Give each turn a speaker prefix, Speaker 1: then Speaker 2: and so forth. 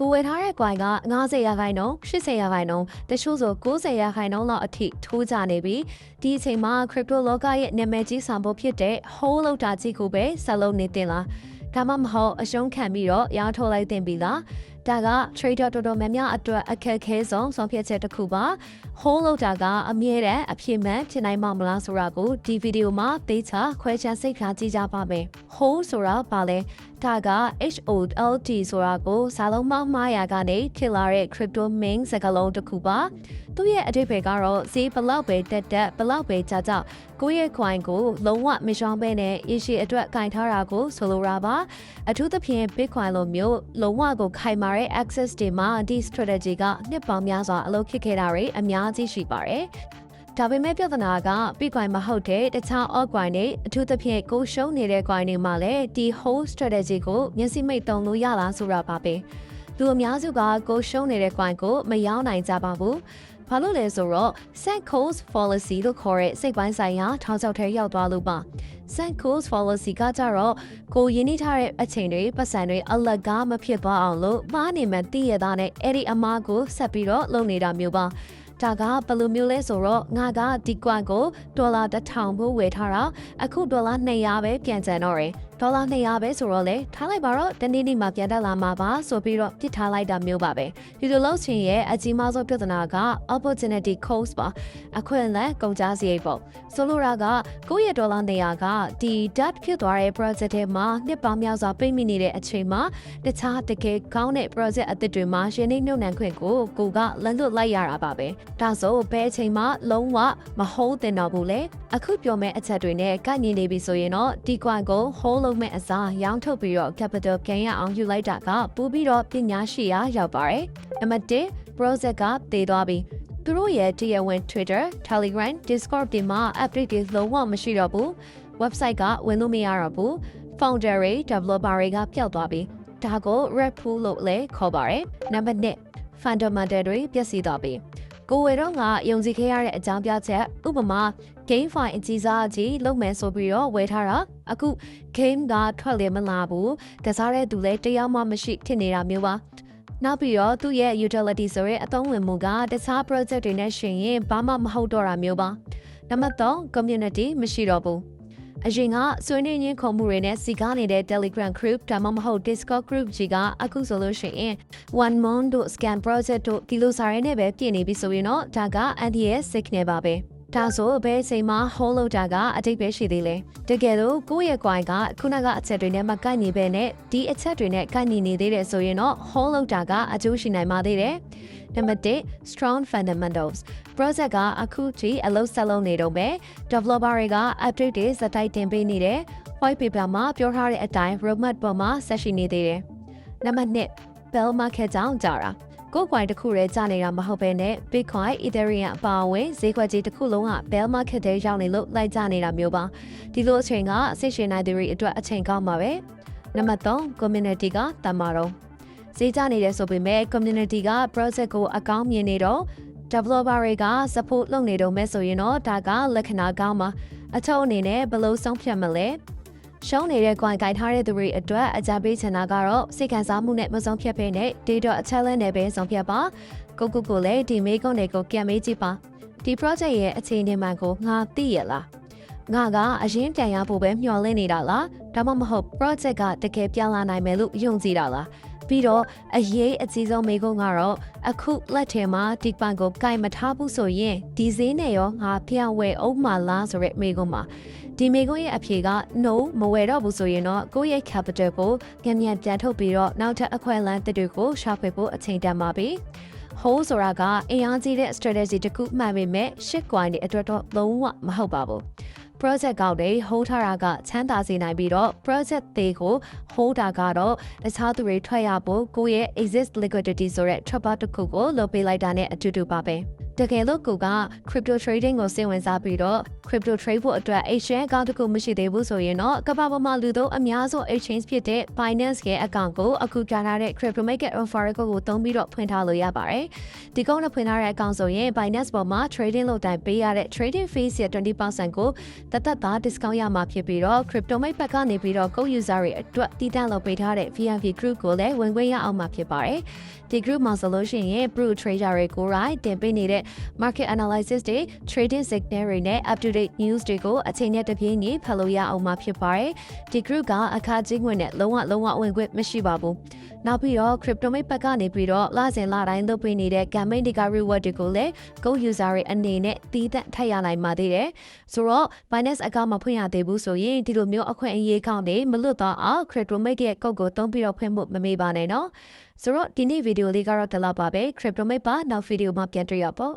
Speaker 1: ကိုဝယ်ထားတဲ့ coin က90ရာခိုင်နှုန်း80ရာခိုင်နှုန်းတချို့ဆို90ရာခိုင်နှုန်းလောက်အထိထိုးကြနေပြီဒီအချိန်မှာ crypto လောကရဲ့နာမည်ကြီးဆောင်ဖို့ဖြစ်တဲ့ hold လောက်တာကြီးကိုပဲဆက်လုပ်နေတင်လားဒါမှမဟုတ်အရှုံးခံပြီးတော့ရောင်းထုတ်လိုက်တင်ပြီလားဒါက trader တော်တော်များများအတွက်အခက်အခဲဆုံးဆုံးဖြတ်ချက်တစ်ခုပါ hold လောက်တာကအမြဲတမ်းအဖြစ်မှန်ဖြစ်နိုင်မှာမလားဆိုတာကိုဒီဗီဒီယိုမှာသေချာခွဲခြားစိတ်ထားကြည့်ကြပါမယ် hold ဆိုတာဘာလဲဒါက HOLD ဆိုတာကိုစာလုံးပေါင်းမှားရာကနေဖြစ်လာတဲ့ crypto main စကားလုံးတစ်ခုပါသူ့ရဲ့အဓိပ္ပာယ်ကတော့ဈေးဘလောက်ပဲတက်တက်ဘလောက်ပဲကြာကြာကိုယ့်ရဲ့ coin ကိုလုံးဝမရှောင်းပဲနဲ့ရရှိအတွက်ကင်ထားတာကိုဆိုလိုတာပါအထူးသဖြင့် Bitcoin လိုမျိုးလုံးဝကိုခိုင်မာတဲ့ access တွေမှာဒီ strategy ကနှစ်ပေါင်းများစွာအလုပ်ဖြစ်ခဲ့တာတွေအများကြီးရှိပါတယ်ဒါပေမဲ့ပြဿနာက Bitcoin မဟုတ်တဲ့တခြား altcoin တွေအထူးသဖြင့်ကိုရှုံးနေတဲ့ coin တွေမှာလည်းဒီ whole strategy ကိုမျက်စိမိတ်သုံးလို့ရလားဆိုတာပါပဲလူအများစုကကိုရှုံးနေတဲ့ coin ကိုမရောင်းနိုင်ကြပါဘူးဘာလို့လဲဆိုတော့ Set Coast Policy လို့ခေါ်တဲ့စိတ်ပိုင်းဆိုင်ရာထောင်ချောက်ထဲရောက်သွားလို့ပါ Set Coast Policy ကကြတော့ကိုရင်းနှီးထားတဲ့အချိန်တွေပတ်စံတွေအလကားမဖြစ်သွားအောင်လို့မှားနေမှသိရတာနဲ့အဲ့ဒီအမားကိုဆက်ပြီးတော့လုပ်နေတာမျိုးပါ ဒါကဘယ်လိုမျိုးလဲဆိုတော့ငါကဒီကွန်ကိုဒေါ်လာ1000ဖို့ဝယ်ထားတာအခုဒေါ်လာ200ပဲပြန်ကျန်တော့တယ် ဒေါ်လာ200ပဲဆိုတော့လေထားလိုက်ပါတော့တနေ့နေ့မှပြန်တက်လာမှာပါဆိုပြီးတော့ပြစ်ထားလိုက်တာမျိုးပါပဲဒီလိုလို့ချင်းရဲ့အကြီးမားဆုံးပြဿနာက opportunity cost ပါအခွင့်အလမ်းကုန်ကျစရိတ်ပေါ့ဆိုလိုတာကကိုယ့်ရဲ့ဒေါ်လာ200ကဒီ debt ဖြစ်သွားတဲ့ project ထဲမှာနှစ်ပေါင်းများစွာပိတ်မိနေတဲ့အချိန်မှာတခြားတကယ်ကောင်းတဲ့ project အသစ်တွေမှာရှင်းနေနှုတ်နှံခွင့်ကိုကိုကလန်လွတ်လိုက်ရတာပါပဲဒါဆိုဘယ်အချိန်မှလုံးဝမဟုတ်တင်တော့ဘူးလေအခုပြောမယ့်အချက်တွေနဲ့ကိုက်ညီနေပြီဆိုရင်တော့ဒီကွန်ကို hold လုပ်မဲ့အစားရောင်းထုတ်ပြီးတော့ capital ပြန်ရအောင်ယူလိုက်တာကပို့ပြီးတော့ပညာရှိရာရောက်ပါတယ်။နံပါတ်1 project ကတည်သွားပြီ။သူတို့ရဲ့တရားဝင် Twitter, Telegram, Discord တွေမှာ update တွေလုံးဝမရှိတော့ဘူး။ website ကဝင်လို့မရတော့ဘူး။ founder တွေ developer တွေကပျောက်သွားပြီ။ဒါကို red pool လို့လည်းခေါ်ပါတယ်။နံပါတ်2 fundamental တွေပျက်စီးသွားပြီ။ကိုဝေတော့ငါယုံကြည်ခဲ့ရတဲ့အကြောင်းပြချက်ဥပမာ game file အကြီးစားကြီးလုပ်မယ်ဆိုပြီးတော့ဝယ်ထားတာအခု game ကထွက်လေမလာဘူးကစားတဲ့သူလည်းတရားမှမရှိဖြစ်နေတာမျိုးပါနောက်ပြီးတော့သူ့ရဲ့ utility ဆိုတဲ့အသုံးဝင်မှုကတခြား project တွေနဲ့ရှင်ရင်ဘာမှမဟုတ်တော့တာမျိုးပါနံပါတ်3 community မရှိတော့ဘူးအရင်ကဆွေးနွေးရင်းခုံမှုတွေနဲ့စီကားနေတဲ့ Telegram group ဒါမှမဟုတ် Discord group ကြီးကအခုဆိုလို့ရှိရင် One Moon တို့ Scan Project တို့ဒီလိုစာရင်းနဲ့ပဲပြည့်နေပြီဆိုရင်တော့ဒါက NDS signal ပါပဲ ဒါဆိုဘယ်အချိန်မှ hold လုပ်တာကအတိတ်ပဲရှိသေးလဲတကယ်လို့ကိုယ့်ရဲ့ coin ကခုနကအချက်တွေနဲ့မကိုက်ညီပဲနဲ့ဒီအချက်တွေနဲ့ကိုက်ညီနေသေးတယ်ဆိုရင်တော့ hold လုပ်တာကအကျိုးရှိနိုင်ပါသေးတယ်နံပါတ်1 strong fundamentals project ကအခုထိအလုပ်ဆက်လုပ်နေတော့ပဲ developer တွေက update တွေစတိုက်တင်ပေးနေတယ် white paper မှာပြောထားတဲ့အတိုင်း roadmap ပေါ်မှာဆက်ရှိနေသေးတယ်နံပါတ်2 bell market ကြောင့်ကြာတာ ကိုယ်ကွိုင်တစ်ခုတည်းကြာနေတာမဟုတ်ဘဲနဲ့ Bitcoin, Ethereum အပါအဝင်ဈေးကွက်ကြီးတစ်ခုလုံးက bear market ထဲရောက်နေလို့လိုက်ကြနေတာမျိုးပါဒီလိုအချိန်ကစိတ်ရှင်နိုင်သူတွေအတွက်အချိန်ကောင်းပါပဲနံပါတ်3 community ကတမတော့ဈေးကြနေတယ်ဆိုပေမဲ့ community က project ကိုအကောင်းမြင်နေတော့ developer တွေက support လုပ်နေတော့မဲ့ဆိုရင်တော့ဒါကလက္ခဏာကောင်းပါအထုပ်အနေနဲ့ဘယ်လိုဆုံးဖြတ်မလဲ ရှုံးနေတဲ့ coin ဂိုင်ထားတဲ့သူတွေအတွက်အကြပေးချင်တာကတော့စိတ်ခံစားမှုနဲ့မဆုံးဖြတ်ဖဲနဲ့ data အချက်လက်နဲ့ပဲဆုံးဖြတ်ပါကိုကိုကိုလည်းဒီမေးခွန်းတွေကိုကြံမေးကြည့်ပါဒီ project ရဲ့အခြေအနေမှန်ကိုငါသိရလားငါကအရင်ပြန်ရဖို့ပဲမျှော်လင့်နေတာလားဒါမှမဟုတ် project ကတကယ်ပြန်လာနိုင်မယ်လို့ယုံကြည်တာလား ပြီးတော့အရေးအကြီးဆုံးမိကုန်းကတော့အခုလက်ထဲမှာဒီပန်ကိုကင်မထားဘူးဆိုရင်ဒီဈေးနဲ့ရောငါဖျံဝယ်အောင်မလားဆိုရက်မိကုန်းမှာဒီမိကုန်းရဲ့အဖြေက no မဝယ်တော့ဘူးဆိုရင်တော့ကိုယ့်ရဲ့ capital ကိုညံ့ညံ့ပြန်ထုတ်ပြီးတော့နောက်ထပ်အခွင့်အလမ်းတစ်တွေကိုရှာဖွေဖို့အချိန်တန်ပါပြီ။ hold ဆိုတာကအင်အားကြီးတဲ့ strategy တစ်ခုမှန်ပေမဲ့ shit coin တွေအတွက်တော့လုံးဝမဟုတ်ပါဘူး။ project ကောက်တွေ hold ထားတာကချမ်းသာစေနိုင်ပြီးတော့ project တွေကို hold တာကတော့တခြားသူတွေထွက်ရဖို့ကိုယ့်ရဲ့ exist liquidity ဆိုတဲ့ trapper တစ်ခုကိုလုပ်ပေးလိုက်တာနဲ့အတူတူပါပဲ တကယ်လို့ကိုက crypto trading ကိုစိတ်ဝင်စားပြီးတော့ crypto trade ဖို့အတွက် exchange account တစ်ခုမရှိသေးဘူးဆိုရင်တော့ကမ္ဘာပေါ်မှာလူသုံးအများဆုံး exchange ဖြစ်တဲ့ Binance ရဲ့ account ကိုအခုကြားထားတဲ့ crypto market offer ကိုသုံးပြီးတော့ဖွင့်ထားလို့ရပါတယ်။ဒီကုန်းနဲ့ဖွင့်ထားတဲ့ account ဆိုရင် Binance ပေါ်မှာ trading လုပ်တိုင်းပေးရတဲ့ trading fees ရဲ့20%ကိုတသက်သား discount ရမှာဖြစ်ပြီးတော့ crypto market ဘက်ကနေပြီးတော့ go user တွေအတွက်တည်တံ့လုပ်ပေးထားတဲ့ VIP group ကိုလည်းဝင်ခွင့်ရအောင်မှာဖြစ်ပါတယ်။ဒီ group မှာဆိုလို့ရှိရင် pro trader တွေကိုယ်တိုင်တင်ပေးနေတဲ့ market analysis တွေ trading signal တွေနဲ့ up to date news တွေကိုအချိန်နဲ့တပြေးညီဖတ်လို့ရအောင်မှာဖြစ်ပါတယ်။ဒီ group ကအခါချင်းဝင်နဲ့လုံးဝလုံးဝဝင်ခွင့်မရှိပါဘူး။နောက်ပြီးတော့ crypto မိတ်ဘက်ကနေပြီးတော့လစဉ်လတိုင်းလုပ်ပေးနေတဲ့ campaign တွေက reward တွေကိုလည်း go user တွေအနေနဲ့တည်တံ့ထပ်ရနိုင်ပါသေးတယ်။ဆိုတော့ Binance account မဖွင့်ရသေးဘူးဆိုရင်ဒီလိုမျိုးအခွင့်အရေးကောင်းနေမလွတ်တော့အောင် crypto မိတ်ရဲ့ code ကိုသုံးပြီးတော့ဖွင့်ဖို့မမေ့ပါနဲ့နော်။ ဆိုတော့ဒီနေ့ဗီဒီယိုလေးကတော့ဒီလောက်ပါပဲ crypto မိတ်ပါနောက်ဗီဒီယိုမှာပြန်တွေ့ရပေါ့